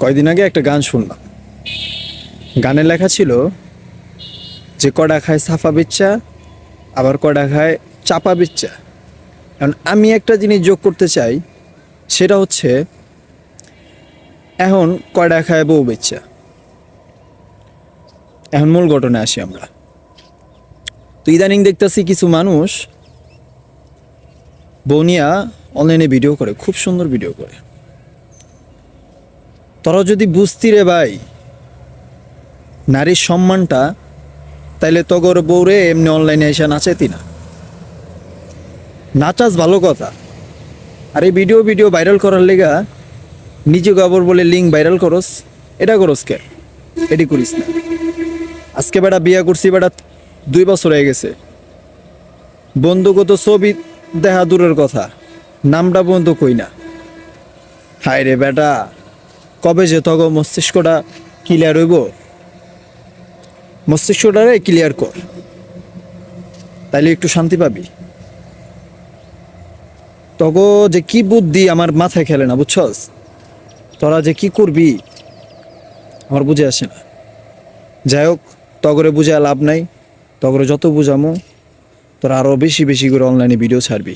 কয়দিন আগে একটা গান শুনলাম। গানে লেখা ছিল, যে কড়া খায় সাফা বিচ্চা আবার কড়া খায় চাপা বিচ্চা কারণ আমি একটা জিনিস যোগ করতে চাই, সেটা হচ্ছে, এখন কয়ডা খায় বউ বেচ্চা এখন মূল ঘটনায় আসি আমরা। তো ইদানিং দেখতেছি কিছু মানুষ বনিয়া অনলাইনে ভিডিও করে, খুব সুন্দর ভিডিও করে। তোরা যদি বুঝতি রে ভাই, নারীর সম্মানটা, তাইলে তগর বউরে এমনি অনলাইনে এসে নাচাইতি না। নাচাস ভালো কথা। আর এই ভিডিও ভিডিও ভাইরাল করার লেগা নিজে গবর বলে লিঙ্ক ভাইরাল করস, এটা করস কে? এটি করিস না। আজকে বেটা বিয়া করছি বেটা দুই বছর হয়ে গেছে। বন্ধুগত ছবি দেখা দূরের কথা, নামটা বন্ধু কই না। হায় রে বেটা। কবে যে তগ মস্তিষ্কটা ক্লিয়ার হইব? মস্তিষ্কটারে ক্লিয়ার কর। তাইলে একটু শান্তি পাবি। তগ যে কি বুদ্ধি আমার মাথায় খেলে না, বুঝছস? তোরা যে কি করবি, আমার বুঝে আসে না। যাই হোক তগরে বুঝে লাভ নাই। তগরে যত বুঝামো, তোরা আরও বেশি বেশি করে অনলাইনে ভিডিও ছাড়বি।